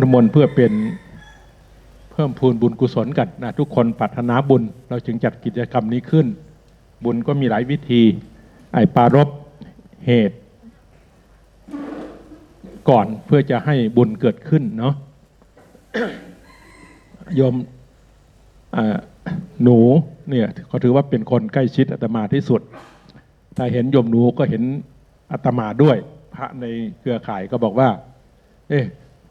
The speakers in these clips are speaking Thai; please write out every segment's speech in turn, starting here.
นมนเพื่อเป็นเพิ่มพูนบุญกุศลกันนะทุกคนปรารถนาบุญ เราจึงจัดกิจกรรมนี้ขึ้น บุญก็มีหลายวิธี ไอ้ปรารบเหตุ ก่อนเพื่อจะให้บุญเกิดขึ้นเนาะโยมหนูเนี่ยเขาถือว่าเป็นคนใกล้ชิดอาตมาที่สุด ถ้าเห็นโยมหนูก็เห็นอาตมาด้วย พระในเครือข่ายก็บอกว่า เอ๊ะ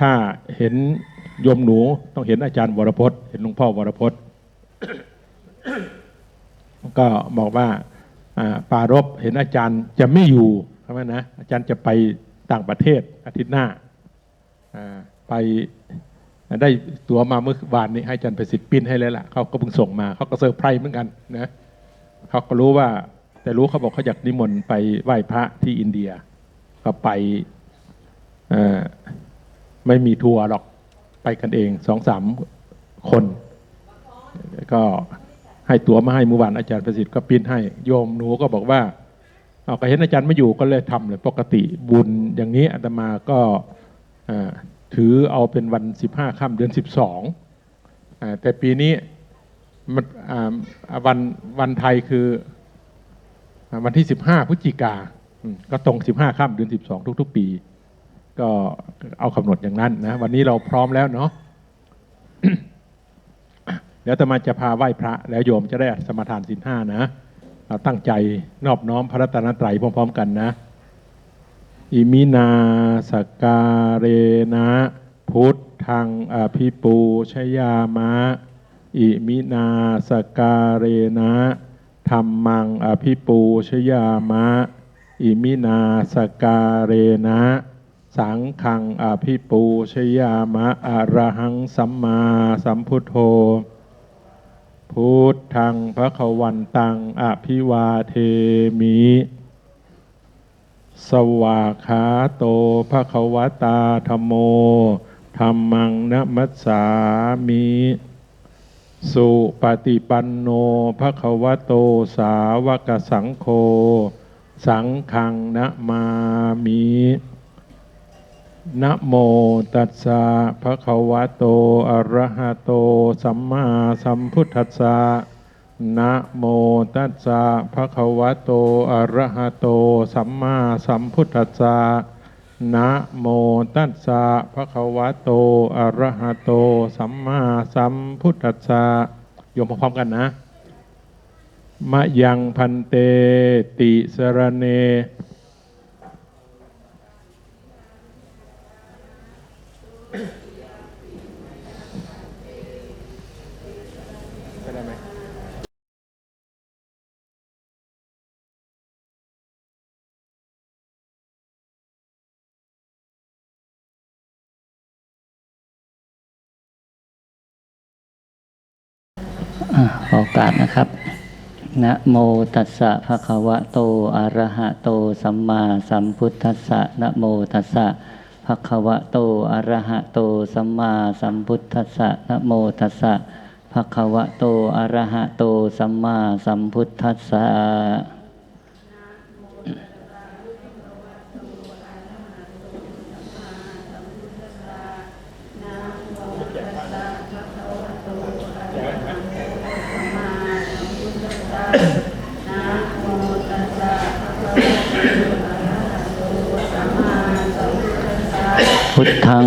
ถ้าเห็นโยมหนูต้องเห็นอาจารย์วรพจน์ เห็นหลวงพ่อวรพจน์ ก็บอกว่าปารบเห็นอาจารย์จะไม่อยู่ใช่ไหมนะอาจารย์จะไปต่างประเทศอาทิตย์หน้าไปได้ตั๋วมาเมื่อวานนี้ให้อาจารย์ประสิทธิ์ปิ้นให้เลยล่ะเขาก็เพิ่งส่งมาเขาก็เซอร์ไพรส์เหมือนกันนะเขาก็รู้ว่า แต่รู้เขาบอกเขาอยากนิมนต์ไปไหว้พระที่อินเดีย ก็ไปเอ่อ ไม่มีทัวร์หรอกไปกันเองสองสามคน ก็ให้ตั๋วมาให้เมื่อวานอาจารย์ประสิทธิ์ก็ปิ้นให้โยมหนูก็บอกว่าเอาก็เห็นอาจารย์ไม่อยู่ก็เลยทำเลยปกติบุญอย่างนี้อาตมาก็ถือเอาเป็นวันสิบห้าค่ำเดือนสิบสองแต่ปีนี้มันวันวันไทยคือวันที่15พฤศจิกาก็ตรง15ค่ำเดือน12ทุก ๆ ปี ก็เอากำหนดอย่างนั้นนะวันนี้เราพร้อมแล้วเนาะเดี๋ยวตมาจะพาไหว้พระ แล้วโยมจะได้สมาทานสินห้านะเราตั้งใจนอบน้อมพระรัตนตรัยพร้อม ๆ กันนะ อิมินาสการเรนะ พุทธังอภิปูชยามะ อิมินาสการเรนะธรรมังอภิปูชยามะ อิมินาสกการเรนะ สังฆังอภิปูชยามะอะระหังสัมมาสัมพุทโธ พุทธังพระขวันตังอภิวาเทมิ สวากขาโตภะคะวตาธโมธรรมังนะมัสสามิ สุปฏิปันโนภะคะวะโตสาวกสังโฆ สังฆังนะมามิ นะโมตัสสะภะคะวะโต อะระหะโต สัมมาสัมพุทธัสสะนะโมตัสสะภะคะวะโต อะระหะโต สัมมาสัมพุทธัสสะนะโมตัสสะภะคะวะโต อะระหะโต สัมมาสัมพุทธัสสะโยมพร้อมกันนะ มะยังพันเตติสรเน ขอโอกาสนะครับ นะโมตัสสะภะคะวะโต อะระหะโต สัมมาสัมพุทธัสสะ นะโมตัสสะภะคะวะโต อะระหะโต สัมมาสัมพุทธัสสะ นะโมตัสสะภะคะวะโต อะระหะโต สัมมาสัมพุทธัสสะ พุทธัง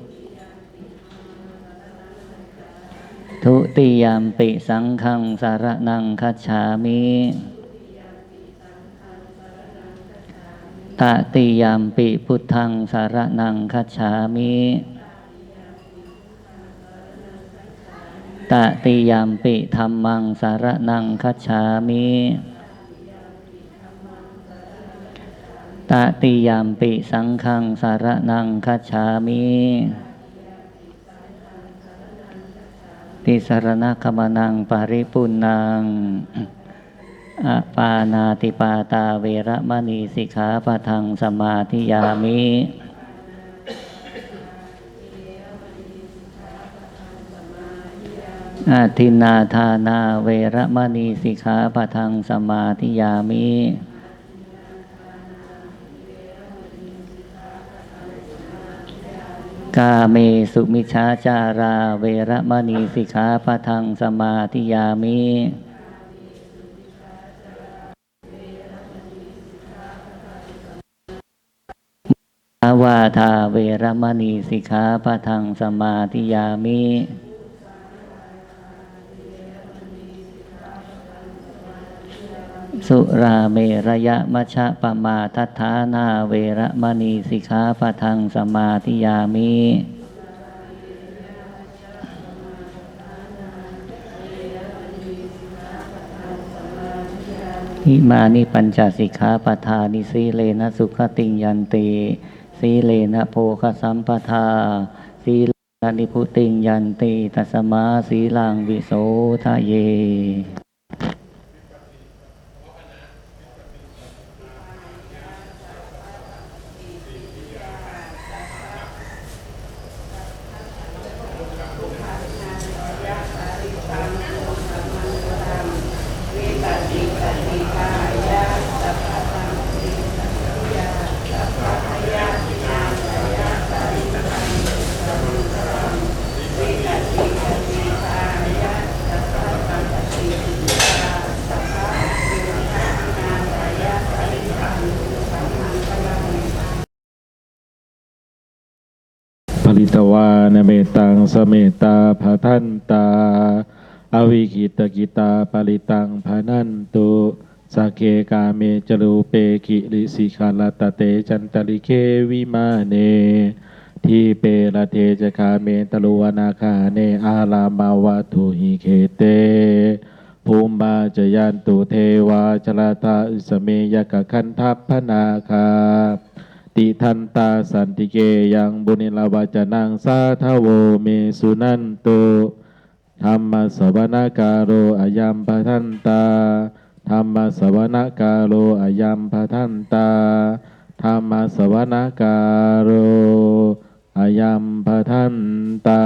ทุติยามปิสังฆังสารนังคัจฉามิตติยามปิพุทธังสารนังคัจฉามิตติยามปิธรรมังสารนังคัจฉามิตติยามปิสังฆังสารนังคัจฉามิ ติสรณคมนังปริปุนังอปานาติปาตาเวระมณีสิกขาปะทังสมาธิยามิอาทินนาทานาเวระมณีสิกขาปะทังสมาธิยามิ กาเมสุมิชฌาจาราเวรมณีสิกขาปะทังสมาธิยามิอาวาทาเวรมณีสิกขาปะทังสมาธิยามิ สุราเมระยะมชะปมาทัฏฐานาเวระมณีสิกขาปะทังสมาธิยามิอิมานิปัญจสิกขาปทานิสีเลนะสุขติยันติสีเลนะโภคสัมปทาสีลนะนิพุติยันติตัสมาสีลังวิโสทะเย ตวานเมตังสเมตาภาทันตา อวิคิตกิตาปริตังภานันตุสกเกกาเมจรูเปกิริสิขาลตเตจันตริเควิมาเน ทีเปละเทจคาเมตลุวนาคาเนอาลามาวาทุหิเคเต ภูมิมาจยันตุเทวาชลาตาอุสเมยกะคันทัพพนาคา ติทันตาสันติเกยังบุญลาวาจนังสาทโวเมสุนันโตธรรมสวนการโรอายัมปะทันตาธรรมสวนการโรอายัมปะทันตาธรรมสวนการโรอายัมปะทันตา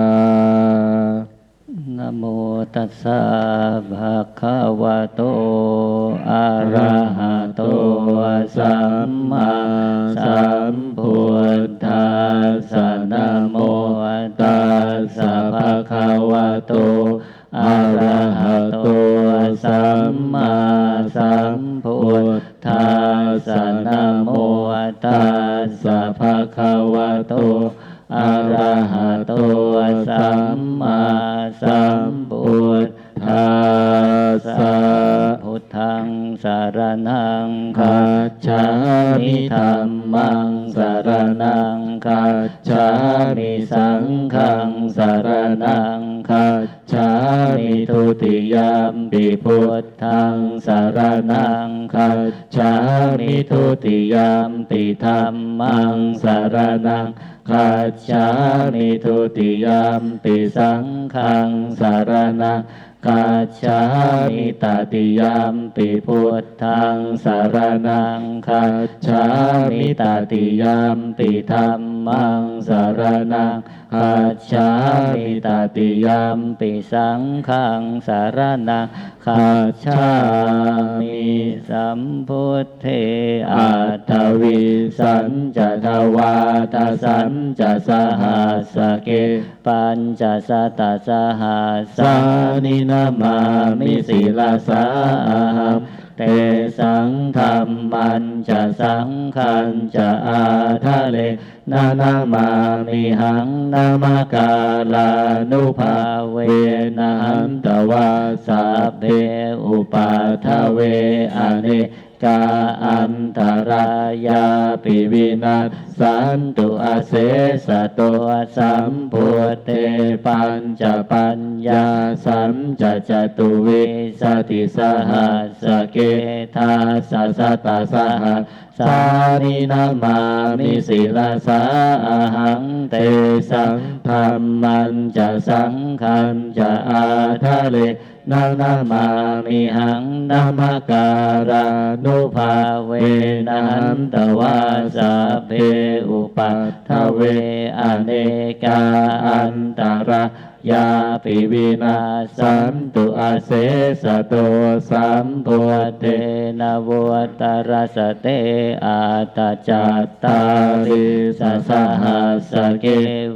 นะโมตัสสะภะคะวะโต อะระหะโต สัมมาสัมพุทธ งฆังสารนังคัจฉามิทุติยามปิพุทธังสารนังคัจฉามิทุติยามปิธัมมังสารนังคัจฉามิทุติยามปิสังฆังสารนังคัจฉามิตติยามปิพุทธังสารนังคัจฉามิตติยามปิธัมมังสารนัง คัจฉามิตติยามปิสังฆังสารนังคัจฉามิสัมพุทเทอัตวิสัญจะทวาทสัญจะสหัสเกปัญจสตสหัสานินามามิศิลาสาหัม เตสังธรรมันจะสังคันจะอาทะเลนานามามิหังนามกาลานุภาเวนะหันตวาสัพเพอุปาทเวอเน กาอันตรายาปิวินัสสันตุอาเสสะโตสัมพุทเตปัญจปัญญาสัมจจตุวิสติสหัสสเกทาสัสตาสหัสสานินามามิศิลาสาอาหังเตสังธรรมันจะสังขันจะอาทะเล นานามามิหังนามการานุภาเวนันตวาสเพอุปัทเวอเนกาอันตรา ยาปิวินาสันตุอาเสสโตสัมพุทเทนะวุตรสเตอาตจัตตาริสสหัสเก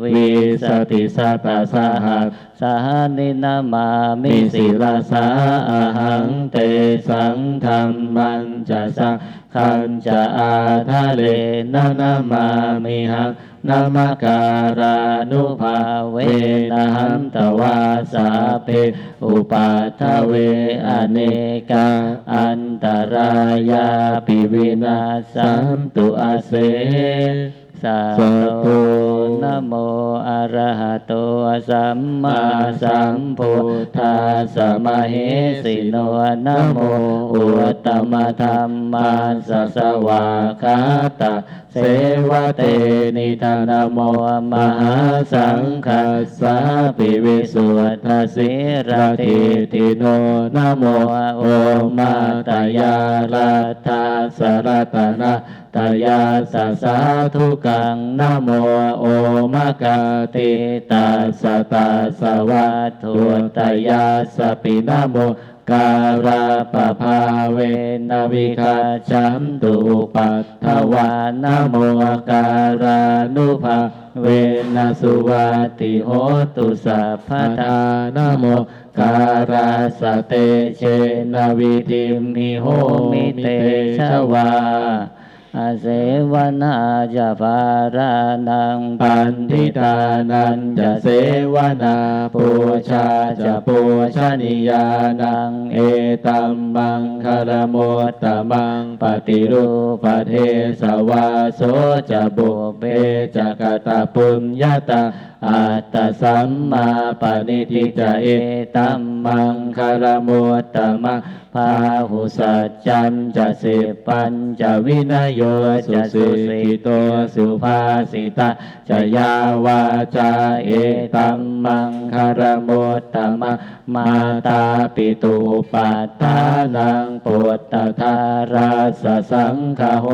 วิสติสัตสหัสสหนินามามิศิลาสาอาหังเตสังธรรมันจะสัง ขันจะอาทะเลนะนามามิหังนามการานุภาเวนะหันตวาสาเปอุปัทเวอเนกาอันตรายาปิวินาสันตุอาเส สัพโตนะโมอะระหะโตสัมมาสัมพุทธัสสะมะเหสิโนนะโมอุตตมธรรมาสัสสวาคาตาเสวะเตนิทานโมมหาสังฆสสะปิวิสุทธสิรติติโนนะโมโอมาตยาลัทธาสรตนะ ตยาสสสาธุกังนโมโอมะกาติตาสตาสวัตถุตยาสปินโมการาปภาเวนวิคาจัมตุปัตถวานโมการานุภาเวนสุวัติโหตุสัพพทานโมการาสเตเชนวิธิมิโหมิเตชวา อาเสวนาจะภารานังปันทิตานันจะเสวนาปูชาจะปูชนียานังเอตัมบังคารโมตตมังปฏิรูปเทสวาโสจะบุเปจะกตปุญญาตา อัตตสัมมาปณิทิจเอตัมมังคารโมตตมังพาหุสัจจันจะสิปัญจะวินโยจะสุสิโตสุภาสิตาจะยาวาจาเอตัมมังคารโมตตมะมาตาปิตุปัฏฐานังปุตตทาราสสังคโห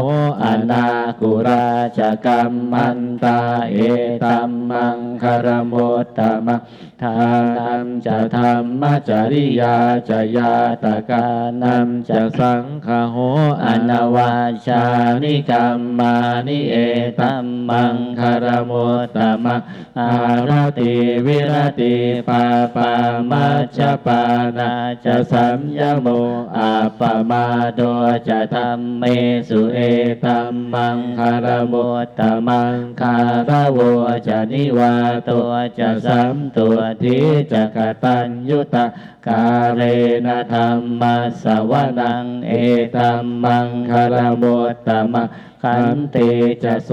อนาคุราจะกัมมันตาเอตัมมังคารโมตตมะทานัมจะธรรมจริยาจะยาตกานัมจะสังคโหอนาวา ชานิกรรมานิเอตัมมังคารโมตตมะอารติวิรติปาปามัจจปานาจะสัมยโมอาปมาโดจะธรรมเมสุเอตัมมังคารโมตตมังคารโวจะนิวาตัวจะสัมตัวทิจะกตัญยุต กาเรนะธรรมสวนังเอตัมมังคารโมตตมังขันติจะโส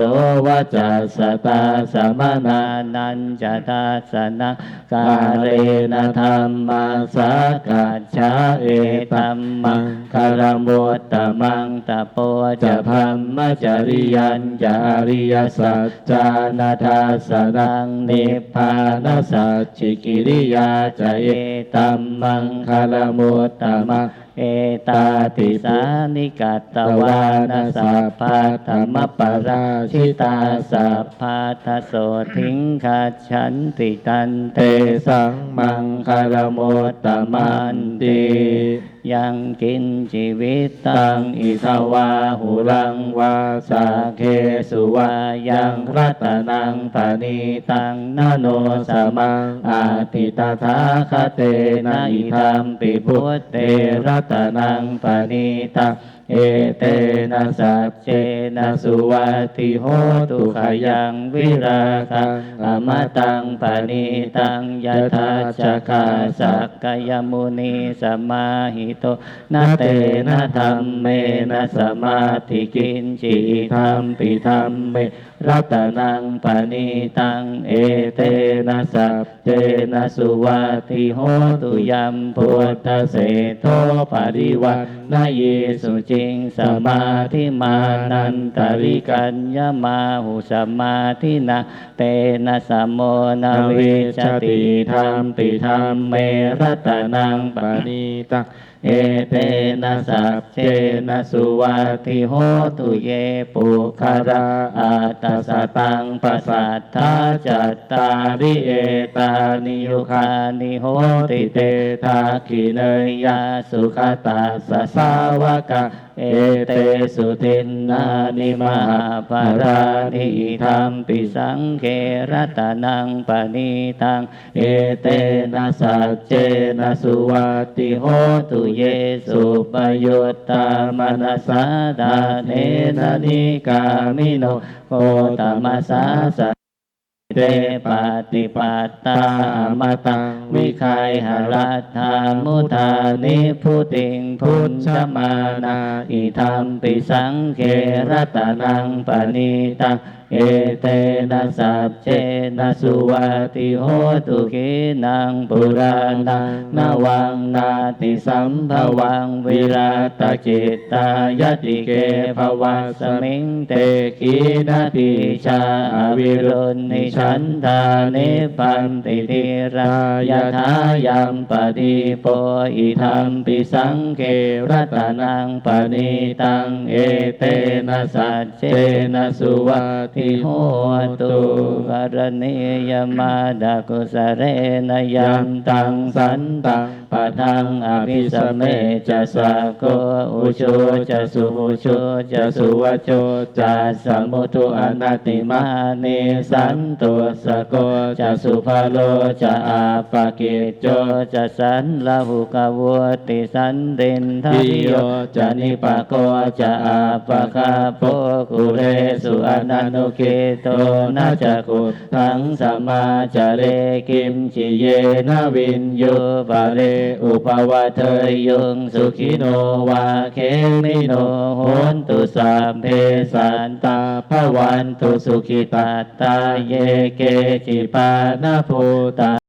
วะจะสตาสมานานันจะทัสนะกาเรนธรรมาสากัจฉาเอตัมมังคารโมตตมังตะโปจะพัมมจริยันจะอริยสัจจานาทาสนังนิพพานสัจฉิกิริยาจะเอตัมมังคารโมตตมัง เอตาติสานิกัตตวานาสัพพะธรรมปราชิตาสัพพะทโสทิงคาฉันติตันเตสังมังคารโมตตมันติ ยังกินชีวิตตังอิทวาหุรังวาสาเคสุวายังรัตนังตานิตังนโนสมังอาติตถาคเตนะอิธรรมปิพุทเตรัตนังตานิตัง เอเตนะสัจเจนะสุวัติโหตุขยังวิราคังอมตังปณิตังยถาจคาสักกยมุนีสมาหิโตนาเตนะธรรมเมนะสมาธิกินจิธรรมปิธรรมเม รัตนังปณิตังเอเตนะสัพเจนะสุวัติโหตุยัมพุทธเสโทปริวันนาเยสุจิงสมาธิมานันตริกัญญมาหุสมาธินาเตนะสมโมนาเวชติธรรมปิธรรมเมรัตนังปณิตังเอเตนะสัพเจนะสุวัติโหตุเยปุคาราอาตสตังปัสสัทธาจัตตาริเอตานิยุคานิโหติเตทาคิเนยาสุขตาสสาวกะเอเตสุทินนานิมหาภารานิธรรมปิสังเครัตนังปณิตัง เอเตนะสัจเจนะสุวัติโหตุเยสุปยุตตามนัสสาดาเนนะนิกามิโนโคตมสาสะเตปฏิปัตตาอมตังวิคายหรัตธามุทานิพุติงพุทธมานาอิธรรมปิสังเครตนังปณิตัง เอเตนะสัพเจนะสุวัติโหตุกินังปุรานังนวังนาติสัมภวังวิราตจิตตายติเกภวัสมิงเตกีนาติชาอวิรุณนิฉันทานิพันติติรายาทายัมปฏิโปอิธรรมปิสังเกรัตนังปณิตังเอเตนะสัจเจนะสุวัติโหตุกรณียมาดากุสเรนยันตังสันตังปะทังอภิสเมจะสะโกอุชจะสุหุชุจะสุวจโจจะสมุทุอนัตติมาเนสันตุสะโกจะสุภาโลจะอาปากิจโจจะสันลาหุกวติสันเดนทิโยจะนิปะโกจะอาปะคาโปคุเรสุอนันโนกโตนาจะกุทังสัมมาจเรกิมจิเยนะวินโยปะเรอุปวะเทยุงสุขิโนวาเคมิโนโหนตุสัมเพสันตาภวันตุสุขิตาตาเยเกจิปานาภูตา